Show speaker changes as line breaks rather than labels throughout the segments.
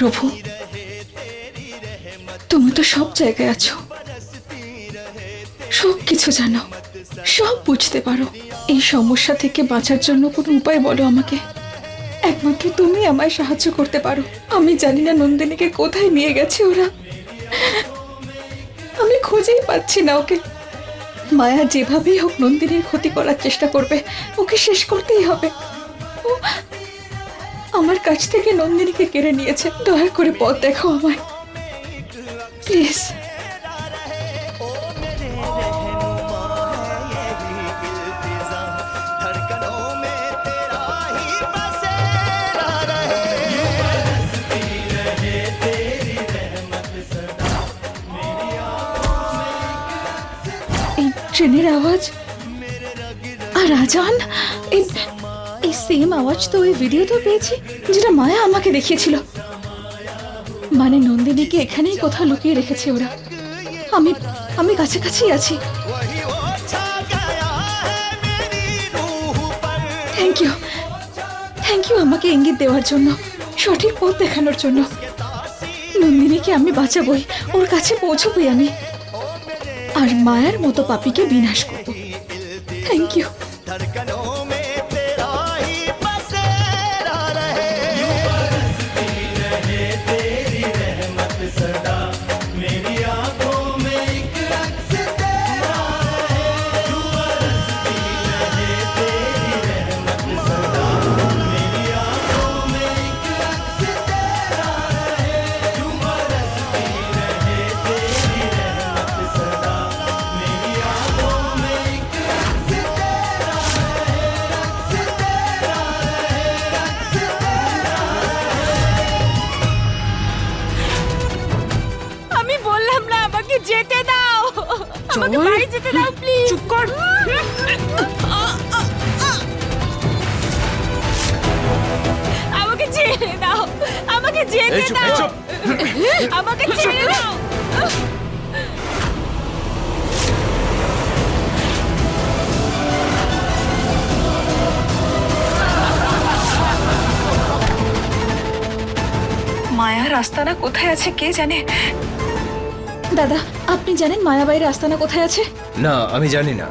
প্রভু, তুমি তো সব জায়গায় আছো। সব কিছু জানো, সব বুঝতে পারো। এই সমস্যা থেকে বাঁচার জন্য কোনো উপায় বলো আমাকে। একমাত্র তুমি আমায় সাহায্য করতে পারো। আমি জানি না নন্দিনীকে কোথায় নিয়ে গেছে ওরা। আমি খুঁজেই পাচ্ছি না ওকে। মায়া যেভাবেই হোক নন্দিনীর ক্ষতি করার চেষ্টা করবে, ওকে শেষ করতেই হবে। আমার কাছ থেকে নন্দিনীকে কেড়ে নিয়েছে। দয়া করে পথ দেখো আমায়। প্লিজ ট্রেনের আওয়াজ। আর আজান? এই সেম আওয়াজ তো ওই ভিডিওতেও পেয়েছি, যেটা মায়া আমাকে দেখিয়েছিল। মানে নন্দিনীকে এখানেই কোথাও লুকিয়ে রেখেছে ওরা। আমি আমি কাছাকাছি আছি। থ্যাংক ইউ থ্যাংক ইউ আমাকে ইঙ্গিত দেওয়ার জন্য, সঠিক পথ দেখানোর জন্য। নন্দিনীকে আমি বাঁচাবই, ওর কাছে পৌঁছবই আমি। আর মায়ার মতো পাপিকে বিনাশ করব। থ্যাংক ইউ আস্তানা কোথায় আছে কে জানে? দাদা আপনি জানেন মায়াবাইয়ের আস্তানা কোথায় আছে?
না আমি জানি না।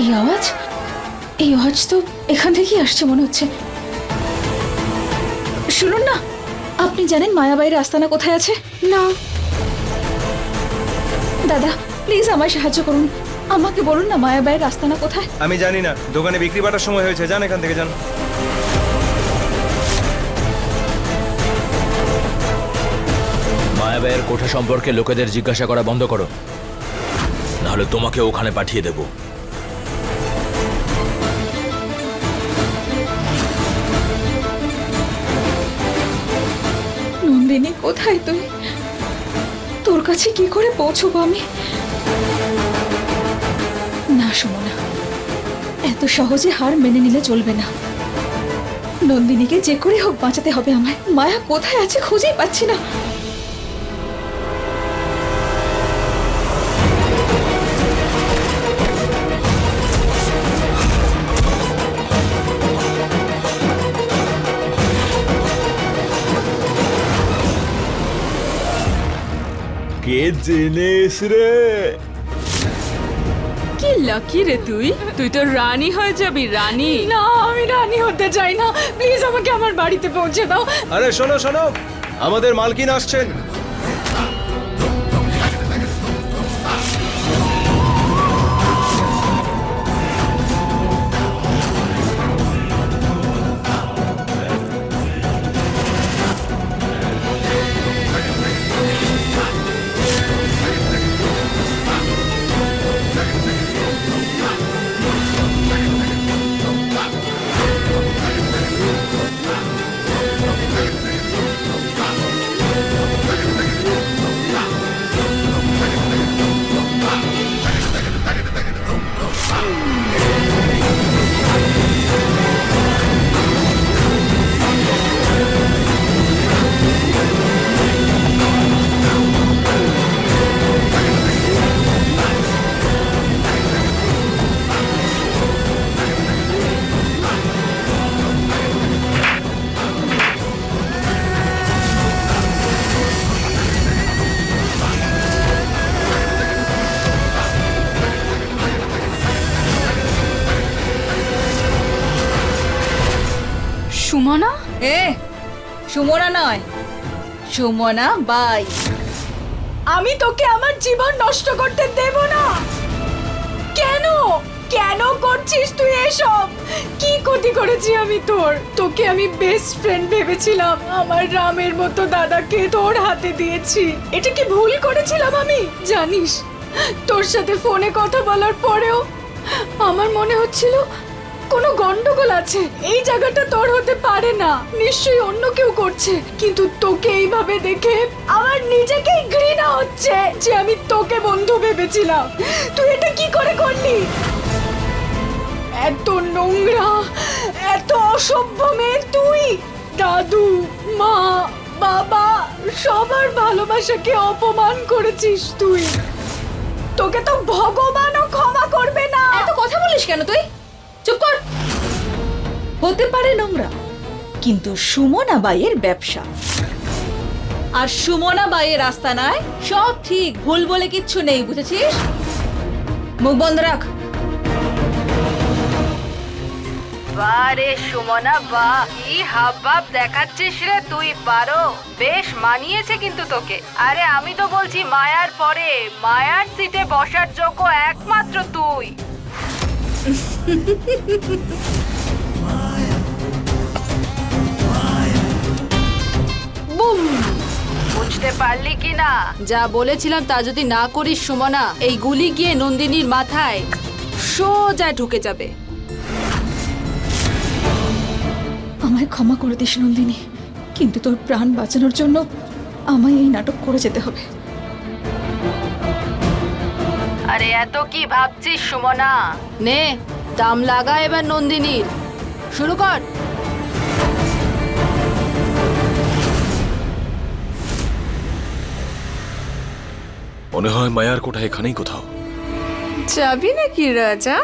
এই আওয়াজ? এই আওয়াজ তো এখান থেকেই আসছে মনে হচ্ছে। শুনুন না আপনি জানেন মায়াবাইয়ের আস্তানা কোথায় আছে? না। দাদা প্লিজ আমায় সাহায্য করুন। আমাকে বলুন না মায়াবাইয়ের আস্তানা কোথায়?
আমি জানি না। দোকানে বিক্রি বাটার সময় হয়েছে। যান এখান থেকে যান।
মায়াবাইয়ের কোঠা সম্পর্কে লোকেদের জিজ্ঞাসা করা বন্ধ করো। নাহলে তোমাকে ওখানে পাঠিয়ে দেব।
নন্দিনী কোথায় তুই? তোর কাছে কি করে পৌঁছবো আমি? না শোনো এত সহজে হার মেনে নিলে চলবে না। নন্দিনীকে যে করে হোক বাঁচাতে হবে আমায়। মায়া কোথায় আছে খুঁজেই পাচ্ছি না।
কে জিনিস রে?
কি লাকি রে তুই? তুই তো রানী হয়ে যাবি রানী।
না আমি রানী হতে চাই না। প্লিজ আমাকে আমার বাড়িতে পৌঁছে দাও।
আরে শোনো শোনো। আমাদের মালকিন আসছেন।
এ, সুমনা নয়। সুমনা বাই। আমি তোকে আমার জীবন নষ্ট করতে দেব না। কেন? কেন করছিস তুই এসব? কি ক্ষতি করেছি আমি তোর? তোকে আমি বেস্ট ফ্রেন্ড ভেবেছিলাম। আমার রামের মতো দাদাকে তোর হাতে দিয়েছি। এটা কি ভুল করেছিলাম আমি? জানিস, তোর সাথে ফোনে কথা বলার পরেও আমার মনে হচ্ছিল গন্ডগোল আছে। এই জায়গাটা তোর হতে পারে না। নিশ্চয়ই অন্য কেউ করছে। কিন্তু তোকে এইভাবে দেখে আমার নিজেকেই ঘৃণা হচ্ছে যে আমি তোকে বন্ধু ভেবেছিলাম। তুই এটা কি করে করলি? এত নোংরা, এত অসভ্য মেয়ে তুই। দাদু, মা, বাবা, সবার ভালোবাসাকে অপমান করেছিস তুই। তোকে তো ভগবানও ক্ষমা করবে না। এত কথা বলিস কেন তুই? চুপ কর। হতে পারে নোংরা কিন্তু সুমনা বাইয়ের ব্যবসা। আর সুমনা বাইয়ের রাস্তা নয় সব ঠিক ভুল বলে কিচ্ছু নেই বুঝেছিস? মুখ বন্ধ রাখ।
বারে সুমনা বা কি হাবভাব দেখাচ্ছিস রে তুই পারো। বেশ মানিয়েছে কিন্তু তোকে। আরে আমি তো বলছি মায়ার পরে মায়ার সিটে বসার যোগ্য একমাত্র তুই। বুম! বুঝতে পারলি কি না? যা বলেছিলাম তা যদি না করিস সুমনা এই গুলি গিয়ে নন্দিনীর মাথায় সোজা ঢুকে যাবে।
আমায় ক্ষমা করে দিস নন্দিনী। কিন্তু তোর প্রাণ বাঁচানোর জন্য আমায় এই নাটক করে যেতে হবে।
আরে এত কি ভাবছিস সুমনা? নে দাম লাগা এবার নন্দিনীর। শুরু কর।
মনে হয় মায়ার কোঠা এখানেই কোথাও।
যাবি নাকি রাজা?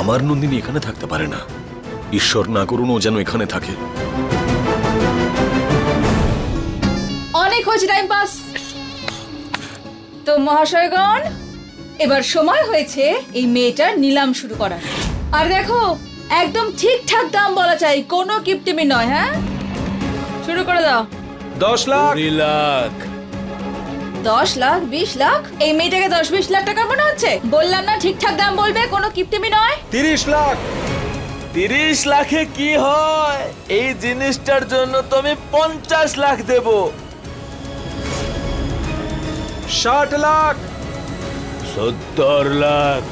আমার নন্দিনী এখানে থাকতে পারে না। ঈশ্বর না করুন ও যেন এখানে থাকে।
হয়েছে টাইম পাস তো মহাশয়গণ এবার সময় হয়েছে এই মেয়েটার নিলাম শুরু করার। আর দেখো একদম ঠিকঠাক দাম বলা চাই কোনো কিপটিমি নয় হ্যাঁ? শুরু করে দাও।
দশ লাখ।
লাখ।
দশ লাখ বিশ লাখ? এই মেয়েটাকে দশ বিশ লাখ টাকা মনে হচ্ছে? বললাম না ঠিকঠাক দাম বলবে কোনো কিপটিমি নয়?
তিরিশ লাখ।
তিরিশ লাখে কি হয়? এই জিনিসটার জন্য তো আমি পঞ্চাশ লাখ দেব।
ষাট লাখ।
সত্তর লাখ।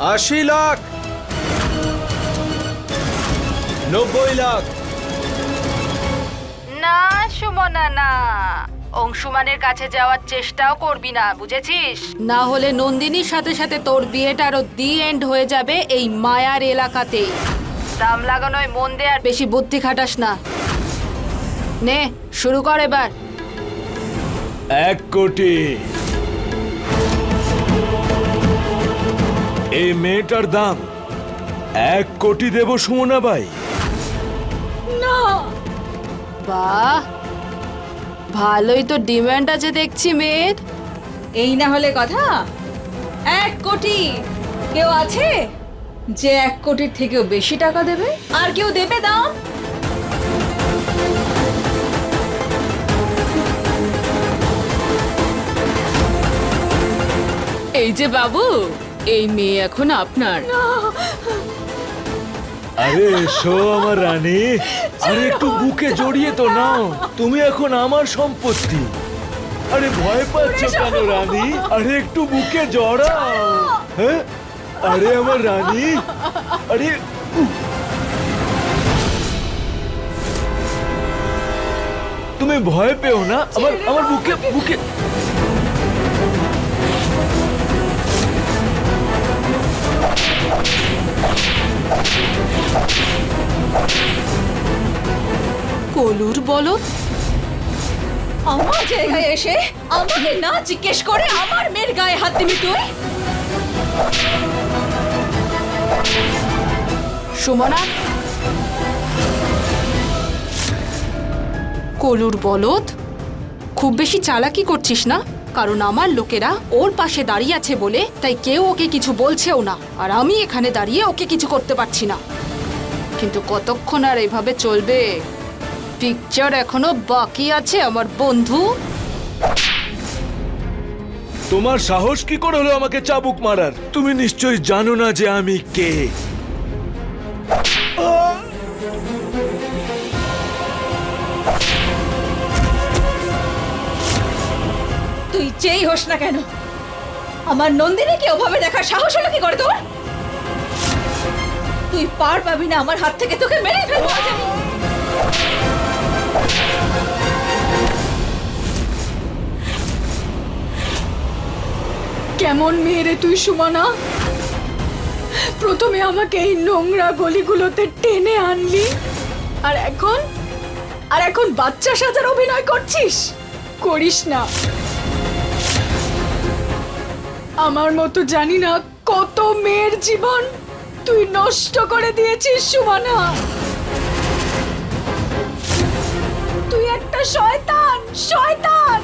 আশি লাখ। নব্বই লাখ।
না সুমনা না। অংশুমানের কাছে যাওয়ার চেষ্টাও করবি না বুঝেছিস? না হলে নন্দিনীর সাথে সাথে তোর বিয়েটারও দি এন্ড হয়ে যাবে এই মায়ার এলাকাতেই। দাম লাগানোয় মন দে আর বেশি বুদ্ধি খাটাস না। নে শুরু কর এবার।
এক কোটি। এই মেয়েটার দাম এক কোটি দেব সুমনা ভাই।
বাহ ভালোই তো ডিমান্ড আছে দেখছি মেয়ের।
এই না হলে কথা এক কোটি। কেউ আছে যে এক কোটির থেকেও বেশি টাকা দেবে? আর কেউ দেবে দাম?
এই যে বাবু এই মেয়ে এখন আপনার।
আরে এসো আমার রানী। আরে একটু বুকে জড়িয়ে তো নাও। তুমি এখন আমার সম্পত্তি। আরে ভয় পাচ্ছ কেন রানী? আরে একটু বুকে জড়াও। হ্যাঁ? আরে আমার রানী। আরে তুমি ভয় পেও না। আমার আমার বুকে বুকে
কলুর বলো।
আমার জায়গায় এসে আমাকে না জিজ্ঞেস করে আমার মেয়ের গায়ে হাত দিবি তুই?
সুমনা। কলুর বলদ, খুব বেশি চালাকি করছিস না? কারণ আমার লোকেরা ওর পাশে দাঁড়িয়ে আছে বলে, তাই কেউ ওকে কিছু বলছেও না। আর আমি এখানে দাঁড়িয়ে ওকে কিছু করতে পারছি না। কিন্তু কতক্ষণ আর এভাবে চলবে? পিকচার এখনও বাকি আছে আমার বন্ধু।
তোমার সাহস কি করে হলো আমাকে চাবুক মারার? তুমি নিশ্চয়ই জানো না যে আমি কে।
যেই হোস না কেন, আমার নন্দিনী নন্দিনীকে ওভাবে দেখার সাহস হলো কি করে তোর তুই পার পাবি না আমার হাত থেকে, তোকে মেরে ফেলব
কেমন মেয়ে রে তুই, সুমনা? প্রথমে আমাকে এই নোংরা গলিগুলোতে টেনে আনলি, আর এখন? আর এখন বাচ্চা সাজার অভিনয় করছিস? করিস না। আমার মতো জানি না কত মেয়ের জীবন তুই নষ্ট করে দিয়েছিস, সুমনা। তুই একটা শয়তান শয়তান!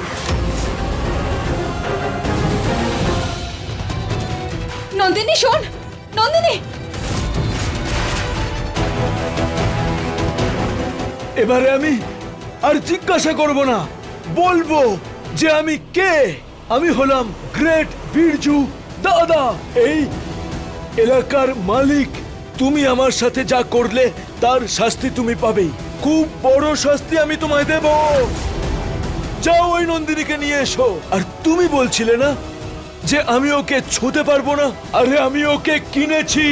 নন্দিনী, শোন, নন্দিনী!
এবারে আমি আর জিজ্ঞাসা করব না, বলব যে আমি কে? আমি হলাম গ্রেট বীরজু দাদা। এই এলাকার মালিক, তুমি আমার সাথে যা করলে, তার শাস্তি তুমি পাবেই খুব বড় শাস্তি আমি তোমায় দেব। যাও ওই নন্দিনীকে নিয়ে এসো। আর তুমি বলছিলে না যে আমি ওকে ছুঁতে পারব না? আরে আমি ওকে কিনেছি।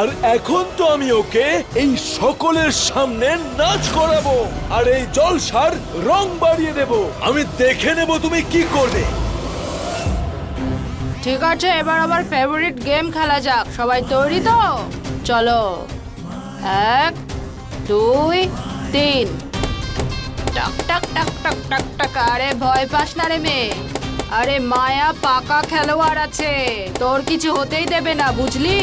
আর এখন তো আমি ওকে এই সকলের সামনে নাচ করাবো। আর এই জলসার রং বাড়িয়ে দেব। আমি দেখে নেব তুমি কি করবে।
ঠিক আছে, এবার আমার ফেভারিট গেম খেলা যাক। সবাই তৈরি তো? চলো। এক, দুই, তিন। টাক টাক টাক টাক টাক টাক। আরে ভয় পাস না রে মেয়ে। আরে মায়া পাকা খেলোয়াড় আছে। তোর কিছু হতেই দেবে না, বুঝলি?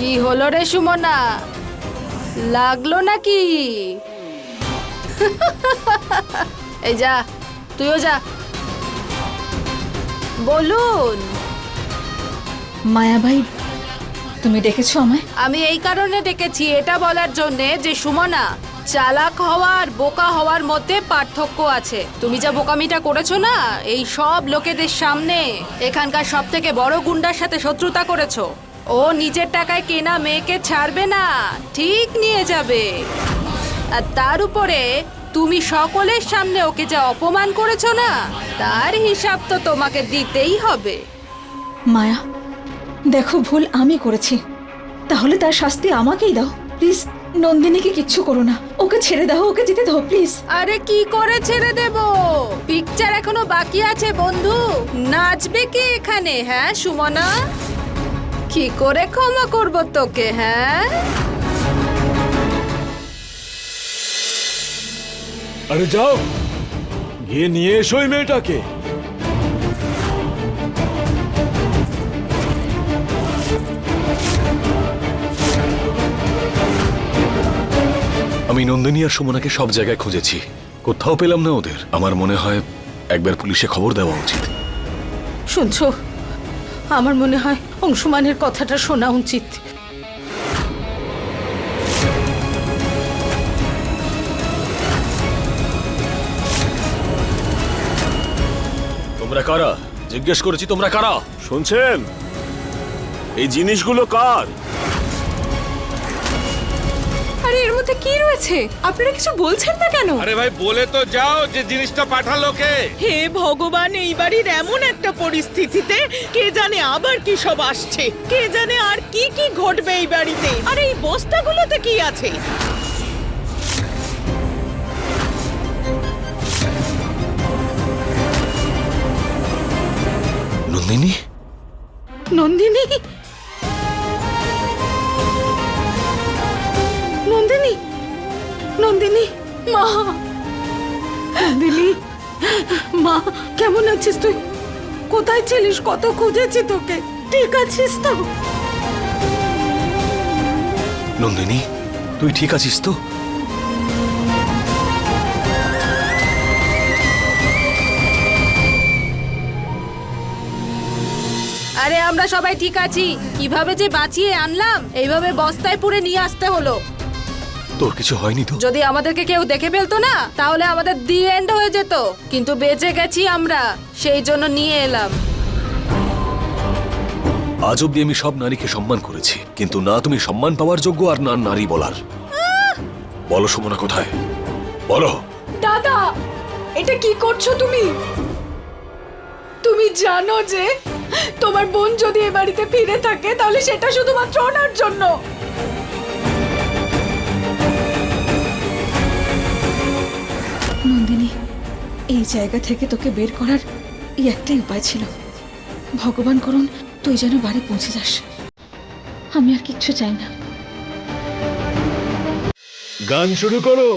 কি হলো রে সুমনা? লাগল নাকি? এই যা তুইও যা। বলুন।
মায়াভাই তুমি ডেকেছো আমায়?
আমি এই কারণে ডেকেছি এটা বলার জন্যে যে সুমনা চালাক হওয়া আর বোকা হওয়ার মধ্যে পার্থক্য আছে। তুমি যা বোকামিটা করেছ না এই সব লোকেদের সামনে এখানকার সব থেকে বড় গুন্ডার সাথে শত্রুতা করেছ। ও নিজের টাকায় কেনা মেয়েকে ছাড়বে না ঠিক নিয়ে যাবে। আর তার উপরে তুমি সকলের সামনে ওকে যা অপমান করেছ না তার হিসাব তো তোমাকে দিতেই হবে।
মায়া দেখো ভুল আমি করেছি। তাহলে তার শাস্তি আমাকেই দাও। প্লিজ নন্দিনীকে কিচ্ছু করো না। ওকে ছেড়ে দাও ওকে যেতে দাও প্লিজ।
আরে কি করে ছেড়ে দেব? পিকচার এখনও বাকি আছে বন্ধু। নাচবে কি এখানে হ্যাঁ সুমনা? কি করে ক্ষমা করব তোকে হ্যাঁ?
আরে যাও গিয়ে নিয়ে এসো ওই মেয়েটাকে।
আমি নন্দিনী আর সুমনাকে সব জায়গায় খুঁজেছি। কোথাও পেলাম না ওদের। আমার মনে হয় একবার পুলিশে খবর দেওয়া উচিত।
শুনছো আমার মনে হয় অংশুমানের কথাটা শোনা উচিত।
তোমরা কারা? জিজ্ঞেস করেছি তোমরা কারা?
শুনছেন? এই জিনিসগুলো কার?
আরে এর মধ্যে কি রয়েছে? আপনারা কিছু বলছেন না কেন?
আরে ভাই বলে তো যাও যে জিনিসটা পাঠালো কে?
হে ভগবান এই বাড়ির এমন একটা পরিস্থিতিতে কে জানে আবার কি সব আসছে? কে জানে আর কি কি ঘটবে এই বাড়িতে? আর এই বস্তাগুলোতে কি আছে?
নন্দিনী?
নন্দিনী? নন্দিনী নন্দিনী মা। দিলি মা কেমন আছিস তুই? কোথায় ছিলিস? কত খুঁজেছি তোকে। ঠিক আছিস তো?
নন্দিনী তুই ঠিক আছিস তো?
আরে আমরা সবাই ঠিক আছি। কীভাবে যে বাঁচিয়ে আনলাম এইভাবে বস্তায় পুরে নিয়ে আসতে হলো।
তোর কিছু হয়নি তো।
যদি আমাদেরকে কেউ দেখে ফেলতো না তাহলে আমাদের দি এন্ড হয়ে যেত। কিন্তু বেঁচে গেছি আমরা সেই জন্য নিয়ে এলাম।
আজ অব্দি আমি সব নারীকে সম্মান করেছি কিন্তু না তুমি সম্মান পাওয়ার যোগ্য আর না নারী বলার। বলো সুমনা কোথায়? বলো।
দাদা এটা কি করছ তুমি? তুমি জানো যে তোমার বোন যদি এ বাড়িতে ফিরে থাকে তাহলে সেটা শুধুমাত্র ওনার জন্য।
এই জায়গা থেকে তোকে বের করার এই একটাই উপায় ছিল। ভগবান করুন, তুই যেন বাড়ি পৌঁছে যাস। আমি আর কিচ্ছু চাই না।
গান শুরু করো।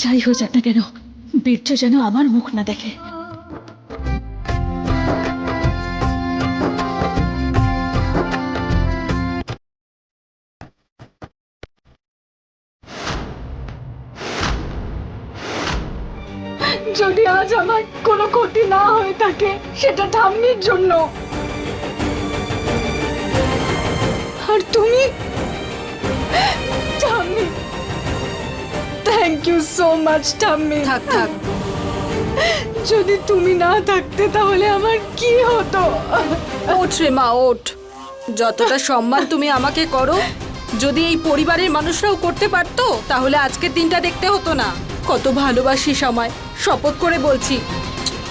যাই হয়ে যাক না কেন, বীর্য যেন আমার মুখ না দেখে।
যদি আজ আমার কোনো ক্ষতি না হয়ে থাকে, সেটা ঠাম্মির জন্য। সো মাচ ঠাম্মি
থাক থাক।
যদি তুমি না থাকতে তাহলে আমার কি হতো?
ওঠ রে মা ওঠ। যতটা সম্মান তুমি আমাকে করো যদি এই পরিবারের মানুষরাও করতে পারতো তাহলে আজকের দিনটা দেখতে হতো না। কত ভালোবাসি সময় শপথ করে বলছি।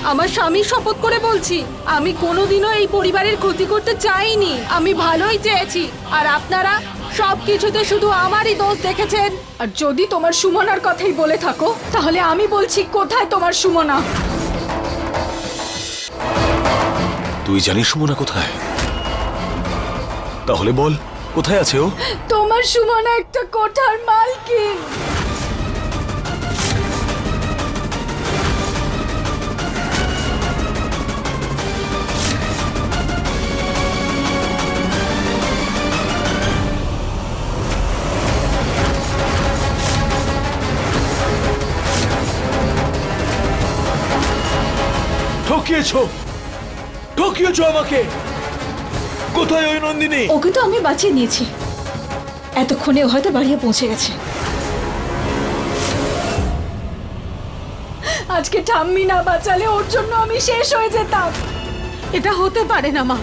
আমার স্বামী শপথ করে বলছি আমি কোনোদিনও এই পরিবারের ক্ষতি করতে চাইনি। আমি ভালোই চেয়েছি আর আপনারা সব কিছুতে শুধু আমারই দোষ দেখেছেন।
আর যদি তোমার সুমনার কথাই বলে থাকো তাহলে আমি বলছি কোথায় তোমার সুমনা?
তুই জানিস সুমনা কোথায়? তাহলে বল কোথায় আছে ও?
তোমার সুমনা একটা কোঠার মালকিন।
ঠকিয়েছো ঠকিয়েছো আমাকে? কোথায় ওই নন্দিনী?
ওকে তো আমি বাঁচিয়ে নিয়েছি। এতক্ষণে হয়তো বাড়িয়ে পৌঁছে গেছে।
আজকে ঠাম্মি না বাঁচালে ওর জন্য আমি শেষ হয়ে যেতাম। এটা হতে পারে না মা।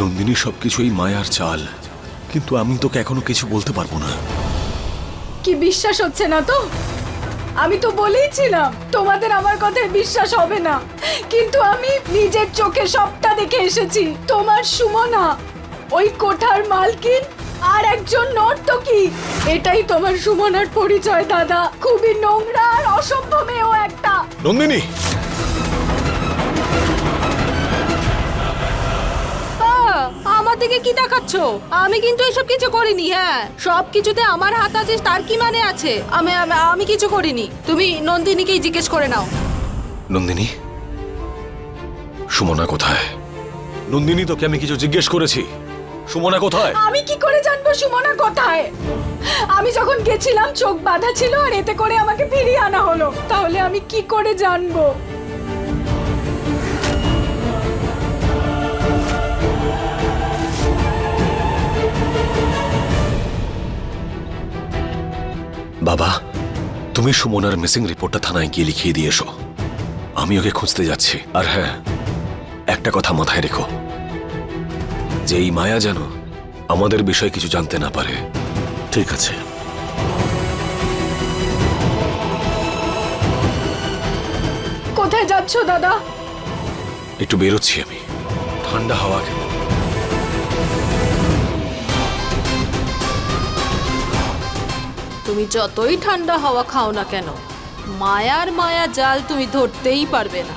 নন্দিনী সবকিছু এই মায়ার চাল। কিন্তু আমি তোকে এখনও কিছু বলতে পারব না।
কি বিশ্বাস হচ্ছে না তো? আমি তো বলেইছিলাম, তোমাদের আমার কথায় বিশ্বাস হবে না। কিন্তু আমি নিজের চোখে সবটা দেখে এসেছি, তোমার সুমনা, ওই কোঠার মালকিন আর একজন নর্তকী। এটাই তোমার সুমনার পরিচয়, দাদা। খুবই নোংরা আর অসভ্য একটা।
নন্দিনী
আমার দিকে কি দেখাচ্ছ? আমি কিন্তু এসব কিছু করিনি হ্যাঁ। সব কিছুতে আমার হাত আছে তার কি মানে আছে? আমি আমি- আমি কিছু করিনি। তুমি নন্দিনীকেই জিজ্ঞেস করে নাও।
নন্দিনী? সুমনা কোথায়? নন্দিনী তোকে আমি কিছু জিজ্ঞেস করেছি। সুমনা কোথায়?
আমি কি করে জানব সুমনা কোথায়? আমি যখন গেছিলাম চোখ বাঁধা ছিল আর এতে করে আমাকে ফিরিয়ে আনা হলো। তাহলে আমি কি করে জানব?
বাবা তুমি সুমনার মিসিং রিপোর্টটা থানায় গিয়ে লিখিয়ে দিয়ে এসো। আমি ওকে খুঁজতে যাচ্ছি। আর হ্যাঁ একটা কথা মাথায় রেখো। যে এই মায়া যেন আমাদের বিষয়ে কিছু জানতে না পারে। ঠিক আছে।
কোথায় যাচ্ছ দাদা?
একটু বেরোচ্ছি আমি। ঠান্ডা হাওয়া খেতে।
তুমি যতই ঠান্ডা হাওয়া খাও না কেন মায়ার মায়া জাল তুমি ধরতেই পারবে না।